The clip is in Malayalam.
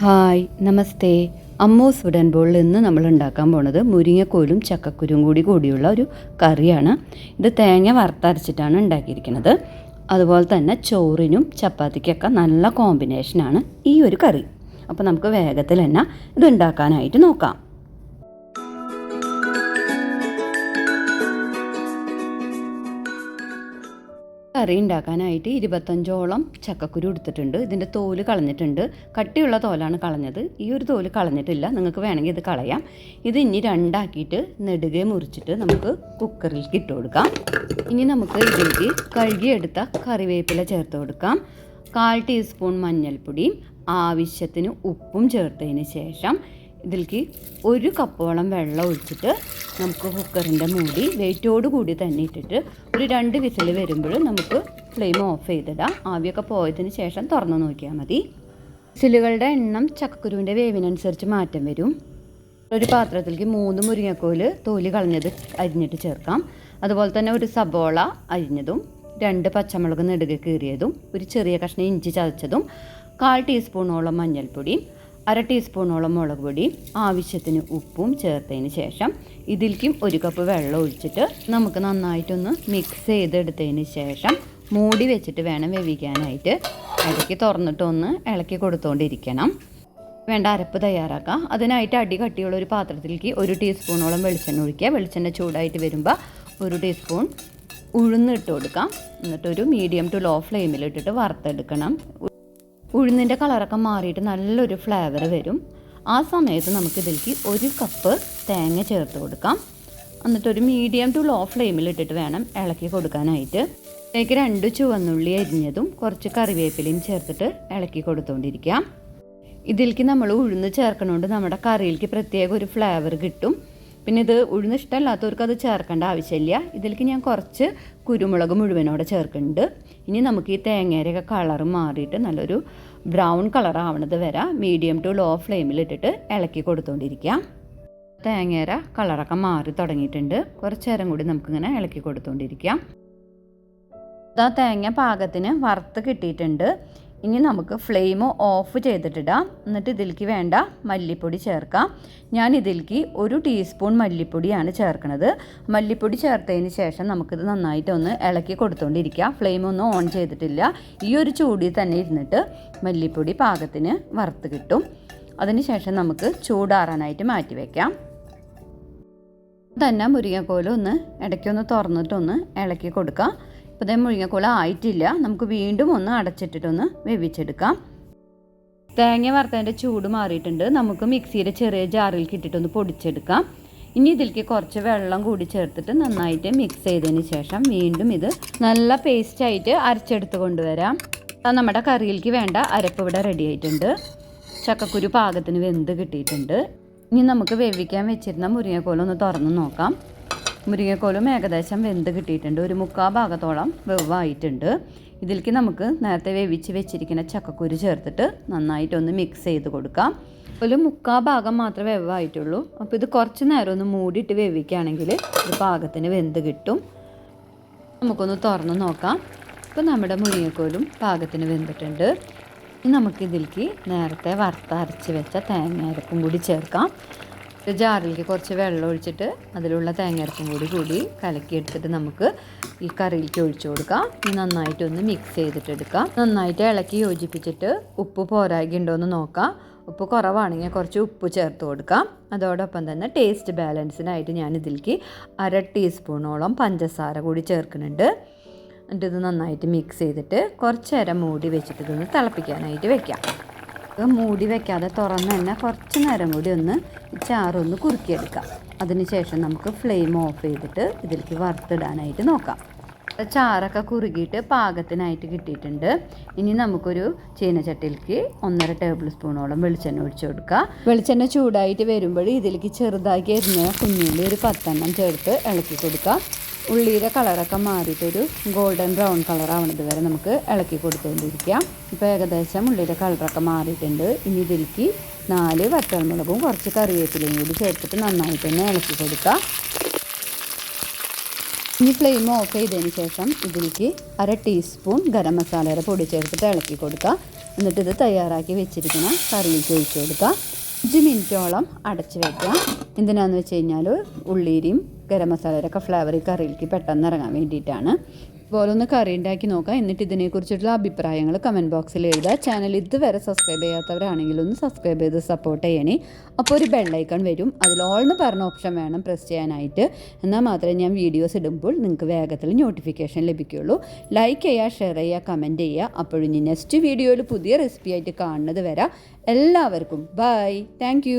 ഹായ് നമസ്തേ. അമ്മൂസ് ഉടൻ ബോളിൽ ഇന്ന് നമ്മൾ ഉണ്ടാക്കാൻ പോണത് മുരിങ്ങക്കോലും ചക്കക്കുരും കൂടി കൂടിയുള്ള ഒരു കറിയാണ്. ഇത് തേങ്ങ വറുത്തരച്ചിട്ടാണ് ഉണ്ടാക്കിയിരിക്കുന്നത്. അതുപോലെ തന്നെ ചോറിനും ചപ്പാത്തിക്കൊക്കെ നല്ല കോമ്പിനേഷനാണ് ഈ ഒരു കറി. അപ്പോൾ നമുക്ക് വേഗത്തിൽ തന്നെ ഇത് ഉണ്ടാക്കാനായിട്ട് നോക്കാം. കറി ഉണ്ടാക്കാനായിട്ട് ഇരുപത്തഞ്ചോളം ചക്കക്കുരു എടുത്തിട്ടുണ്ട്. ഇതിന്റെ തോൽ കളഞ്ഞിട്ടുണ്ട്. കട്ടിയുള്ള തോലാണ് കളഞ്ഞത്. ഈ ഒരു തോൽ കളഞ്ഞിട്ടില്ല. നിങ്ങൾക്ക് വേണമെങ്കിൽ ഇത് കളയാം. ഇത് ഇനി രണ്ടാക്കിയിട്ട് നെടുകെ മുറിച്ചിട്ട് നമുക്ക് കുക്കറിലേക്ക് ഇട്ട് കൊടുക്കാം. ഇനി നമുക്ക് ഇതിലേക്ക് കഴുകിയെടുത്ത കറിവേപ്പില ചേർത്ത് കൊടുക്കാം. കാൽ ടീസ്പൂൺ മഞ്ഞൾപ്പൊടിയും ആവശ്യത്തിന് ഉപ്പും ചേർത്തതിന് ശേഷം ഇതിലേക്ക് ഒരു കപ്പോളം വെള്ളം ഒഴിച്ചിട്ട് നമുക്ക് കുക്കറിന്റെ മൂടി വെയിറ്റോട് കൂടി തന്നെ ഇട്ടിട്ട് ഒരു രണ്ട് വിസിൽ വരുമ്പോൾ നമുക്ക് ഫ്ലെയിം ഓഫ് ചെയ്തിടാം. ആവിയൊക്കെ പോയതിന് ശേഷം തുറന്നു നോക്കിയാൽ മതി. വിസിലുകളുടെ എണ്ണം ചക്കക്കുരുവിന്റെ വേവിനനുസരിച്ച് മാറ്റം വരും. ഒരു പാത്രത്തിലേക്ക് മൂന്ന് മുരിങ്ങക്കോൽ തോലി കളഞ്ഞത് അരിഞ്ഞിട്ട് ചേർക്കാം. അതുപോലെ തന്നെ ഒരു സബോള അരിഞ്ഞതും രണ്ട് പച്ചമുളക് നെടുകെ കീറിയതും ഒരു ചെറിയ കഷ്ണം ഇഞ്ചി ചതച്ചതും കാൽ ടീസ്പൂണോളം മഞ്ഞൾപ്പൊടിയും അര ടീസ്പൂണോളം മുളക് പൊടി ആവശ്യത്തിന് ഉപ്പും ചേർത്തതിന് ശേഷം ഇതിലേക്കും ഒരു കപ്പ് വെള്ളം ഒഴിച്ചിട്ട് നമുക്ക് നന്നായിട്ടൊന്ന് മിക്സ് ചെയ്തെടുത്തതിന് ശേഷം മൂടി വെച്ചിട്ട് വേണം വേവിക്കാനായിട്ട്. ഇടയ്ക്ക് തുറന്നിട്ടൊന്ന് ഇളക്കി കൊടുത്തുകൊണ്ടിരിക്കണം വേണ്ട അരപ്പ് തയ്യാറാക്കാം. അതിനായിട്ട് അടി കട്ടിയുള്ള ഒരു പാത്രത്തിലേക്ക് ഒരു ടീസ്പൂണോളം വെളിച്ചെണ്ണ ഒഴിക്കുക. വെളിച്ചെണ്ണ ചൂടായിട്ട് വരുമ്പോൾ ഒരു ടീസ്പൂൺ ഉഴുന്നിട്ട് കൊടുക്കാം. എന്നിട്ടൊരു മീഡിയം ടു ലോ ഫ്ലെയിമിൽ ഇട്ടിട്ട് വറുത്തെടുക്കണം. ഉഴുന്നിന്റെ കളറൊക്കെ മാറിയിട്ട് നല്ലൊരു ഫ്ലേവർ വരും. ആ സമയത്ത് നമുക്ക് ഇതിലേക്ക് ഒരു കപ്പ് തേങ്ങ ചേർത്ത് കൊടുക്കാം. എന്നിട്ട് ഒരു മീഡിയം ടു ലോ ഫ്ലെയിമിൽ ഇട്ടിട്ട് വേണം ഇളക്കി കൊടുക്കാനായിട്ട്. ഇതിലേക്ക് രണ്ട് ചുവന്നുള്ളി അരിഞ്ഞതും കുറച്ച് കറിവേപ്പിലയും ചേർത്തിട്ട് ഇളക്കി കൊടുത്തുകൊണ്ടിരിക്കാം ഇതിലേക്ക് നമ്മൾ ഉഴുന്ന് ചേർക്കണോണ്ട് നമ്മുടെ കറിയിലേക്ക് പ്രത്യേക ഒരു ഫ്ലേവർ കിട്ടും. പിന്നെ ഇത് ഉഴുന്ന് ഇഷ്ടമല്ലാത്തവർക്ക് അത് ചേർക്കേണ്ട ആവശ്യമില്ല. ഇതിലേക്ക് ഞാൻ കുറച്ച് കുരുമുളക് മുഴുവനോടെ ചേർക്കുന്നുണ്ട്. ഇനി നമുക്ക് ഈ തേങ്ങയുടെയൊക്കെ കളർ മാറിയിട്ട് നല്ലൊരു ബ്രൗൺ കളർ ആവണത് വരെ മീഡിയം ടു ലോ ഫ്ലെയിമിൽ ഇട്ടിട്ട് ഇളക്കി കൊടുത്തുകൊണ്ടിരിക്കാം തേങ്ങയുടെ കളറൊക്കെ മാറി തുടങ്ങിയിട്ടുണ്ട്. കുറച്ച് നേരം കൂടി നമുക്കിങ്ങനെ ഇളക്കി കൊടുത്തുകൊണ്ടിരിക്കാം ആ തേങ്ങ പാകത്തിന് വറുത്ത് കിട്ടിയിട്ടുണ്ട്. ഇനി നമുക്ക് ഫ്ലെയിം ഓഫ് ചെയ്തിട്ടിടാം. എന്നിട്ട് ഇതിലേക്ക് വേണ്ട മല്ലിപ്പൊടി ചേർക്കാം. ഞാൻ ഇതിലേക്ക് ഒരു ടീസ്പൂൺ മല്ലിപ്പൊടിയാണ് ചേർക്കുന്നത്. മല്ലിപ്പൊടി ചേർത്തതിന് ശേഷം നമുക്കിത് നന്നായിട്ടൊന്ന് ഇളക്കി കൊടുത്തുകൊണ്ടിരിക്കുക ഫ്ലെയിം ഒന്നും ഓൺ ചെയ്തിട്ടില്ല. ഈ ഒരു ചൂടിൽ തന്നെ ഇരുന്നിട്ട് മല്ലിപ്പൊടി പാകത്തിന് വറുത്ത് കിട്ടും. അതിനുശേഷം നമുക്ക് ചൂടാറാനായിട്ട് മാറ്റി വയ്ക്കാം തന്നെ മുരിങ്ങക്കോലൊന്ന് ഇടയ്ക്കൊന്ന് തുറന്നിട്ടൊന്ന് ഇളക്കി കൊടുക്കാം. ഇപ്പോൾ ഇതേ മുരിങ്ങക്കോല ആയിട്ടില്ല. നമുക്ക് വീണ്ടും ഒന്ന് അടച്ചിട്ടിട്ടൊന്ന് വേവിച്ചെടുക്കാം. തേങ്ങ വറുത്തതിന്റെ ചൂട് മാറിയിട്ടുണ്ട്. നമുക്ക് മിക്സിയുടെ ചെറിയ ജാറിൽ കിട്ടിയിട്ടൊന്ന് പൊടിച്ചെടുക്കാം. ഇനി ഇതിലേക്ക് കുറച്ച് വെള്ളം കൂടി ചേർത്തിട്ട് നന്നായിട്ട് മിക്സ് ചെയ്തതിന് ശേഷം വീണ്ടും ഇത് നല്ല പേസ്റ്റായിട്ട് അരച്ചെടുത്ത് കൊണ്ടുവരാം. നമ്മുടെ കറിയിലേക്ക് വേണ്ട അരപ്പ് ഇവിടെ റെഡി ആയിട്ടുണ്ട്. ചക്കക്കുരു പാകത്തിന് വെന്ത് കിട്ടിയിട്ടുണ്ട്. ഇനി നമുക്ക് വേവിക്കാൻ വെച്ചിരുന്ന മുരിങ്ങക്കോലൊന്ന് തുറന്ന് നോക്കാം. മുരിങ്ങക്കോലും ഏകദേശം വെന്ത് കിട്ടിയിട്ടുണ്ട്. ഒരു മുക്കാൽ ഭാഗത്തോളം വെവായിട്ടുണ്ട് ഇതിലേക്ക് നമുക്ക് നേരത്തെ വേവിച്ച് വെച്ചിരിക്കുന്ന ചക്കക്കുരു ചേർത്തിട്ട് നന്നായിട്ടൊന്ന് മിക്സ് ചെയ്ത് കൊടുക്കാം. ഒരു മുക്കാൽ ഭാഗം മാത്രമേ വെവായിട്ടുള്ളൂ അപ്പോൾ ഇത് കുറച്ച് നേരം ഒന്ന് മൂടിയിട്ട് വേവിക്കുകയാണെങ്കിൽ ഒരു പാകത്തിന് വെന്ത് കിട്ടും. നമുക്കൊന്ന് തുറന്ന് നോക്കാം. ഇപ്പോൾ നമ്മുടെ മുരിങ്ങക്കോലും പാകത്തിന് വെന്തിട്ടുണ്ട്. ഇനി നമുക്കിതിലേക്ക് നേരത്തെ വറുത്തരച്ച് വെച്ച തേങ്ങ അരപ്പും കൂടി ചേർക്കാം. ജാറിലേക്ക് കുറച്ച് വെള്ളം ഒഴിച്ചിട്ട് അതിലുള്ള തേങ്ങയരപ്പും കൂടി കൂടി കലക്കിയെടുത്തിട്ട് നമുക്ക് ഈ കറിയിലേക്ക് ഒഴിച്ചു കൊടുക്കാം. ഇനി നന്നായിട്ടൊന്ന് മിക്സ് ചെയ്തിട്ട് എടുക്കാം നന്നായിട്ട് ഇളക്കി യോജിപ്പിച്ചിട്ട് ഉപ്പ് പോരായിക എന്ന് നോക്കാം. ഉപ്പ് കുറവാണെങ്കിൽ കുറച്ച് ഉപ്പ് ചേർത്ത് കൊടുക്കാം. അതോടൊപ്പം തന്നെ ടേസ്റ്റ് ബാലൻസിനായിട്ട് ഞാൻ ഇതിലേക്ക് അര ടീസ്പൂണോളം പഞ്ചസാര കൂടി ചേർക്കുന്നുണ്ട്. എന്നിട്ട് ഇത് നന്നായിട്ട് മിക്സ് ചെയ്തിട്ട് കുറച്ച് നേരം മൂടി വെച്ചിട്ട് ഇതൊന്ന് തിളപ്പിക്കാനായിട്ട് വെക്കാം. മൂടി വെക്കാതെ തുറന്ന് തന്നെ കുറച്ച് നേരം കൂടി ഒന്ന് ചാറൊന്ന് കുറുക്കിയെടുക്കാം. അതിനുശേഷം നമുക്ക് ഫ്ലെയിം ഓഫ് ചെയ്തിട്ട് ഇതിലേക്ക് വറുത്തിടാനായിട്ട് നോക്കാം. ചാറൊക്കെ കുറുകിയിട്ട് പാകത്തിനായിട്ട് കിട്ടിയിട്ടുണ്ട്. ഇനി നമുക്കൊരു ചീനച്ചട്ടിയിലേക്ക് ഒന്നര ടേബിൾ സ്പൂണോളം വെളിച്ചെണ്ണ ഒഴിച്ചു കൊടുക്കുക വെളിച്ചെണ്ണ ചൂടായിട്ട് വരുമ്പോൾ ഇതിലേക്ക് ചെറുതാക്കി എരിഞ്ഞ കുഞ്ഞിന്റെ ഒരു പത്തെണ്ണം ചേർത്ത് ഇളക്കി കൊടുക്കുക ഉള്ളിയുടെ കളറൊക്കെ മാറിയിട്ടൊരു ഗോൾഡൻ ബ്രൗൺ കളർ ആവണത് വരെ നമുക്ക് ഇളക്കി കൊടുത്തുകൊണ്ടിരിക്കാം ഇപ്പോൾ ഏകദേശം ഉള്ളിയുടെ കളറൊക്കെ മാറിയിട്ടുണ്ട്. ഇനി ഇതിലേക്ക് നാല് വറ്റൽമുളകും കുറച്ച് കറിവേപ്പിലയും കൂടി ചേർത്തിട്ട് നന്നായിട്ടൊന്ന് ഇളക്കി കൊടുക്കാം. ഇനി ഫ്ലെയിം ഓഫ് ചെയ്തതിന് ശേഷം ഇതിലേക്ക് അര ടീസ്പൂൺ ഗരം മസാലയുടെ പൊടി ചേർത്തിട്ട് ഇളക്കി കൊടുക്കുക എന്നിട്ട് ഇത് തയ്യാറാക്കി വെച്ചിരിക്കുന്ന കറിയിലേക്ക് ഒഴിച്ചു കൊടുക്കുക അഞ്ച് മിനിറ്റോളം അടച്ച് വയ്ക്കാം എന്തിനാന്ന് വെച്ച് കഴിഞ്ഞാൽ ഉള്ളിരിയും ഗരം മസാലയുടെ ഒക്കെ ഫ്ലേവർ കറിയിലേക്ക് പെട്ടെന്ന് ഇറങ്ങാൻ വേണ്ടിയിട്ടാണ്. ഇതുപോലെ ഒന്ന് കറി ഉണ്ടാക്കി നോക്കാം. എന്നിട്ട് ഇതിനെക്കുറിച്ചിട്ടുള്ള അഭിപ്രായങ്ങൾ കമന്റ് ബോക്സിൽ എഴുതുക. ചാനൽ ഇതുവരെ സബ്സ്ക്രൈബ് ചെയ്യാത്തവരാണെങ്കിൽ ഒന്ന് സബ്സ്ക്രൈബ് ചെയ്ത് സപ്പോർട്ട് ചെയ്യണേ. അപ്പോൾ ഒരു ബെല്ലൈക്കൺ വരും. അതിൽ ഓൾ എന്ന് പറഞ്ഞ ഓപ്ഷൻ വേണം പ്രസ് ചെയ്യാനായിട്ട്. എന്നാൽ മാത്രമേ ഞാൻ വീഡിയോസ് ഇടുമ്പോൾ നിങ്ങൾക്ക് വേഗത്തിൽ നോട്ടിഫിക്കേഷൻ ലഭിക്കുകയുള്ളൂ ലൈക്ക് ചെയ്യുക ഷെയർ ചെയ്യുക കമന്റ് ചെയ്യുക. അപ്പോഴും ഇനി നെക്സ്റ്റ് വീഡിയോയിൽ പുതിയ റെസിപ്പി ആയിട്ട് കാണുന്നത് വരാം. എല്ലാവർക്കും ബൈ താങ്ക്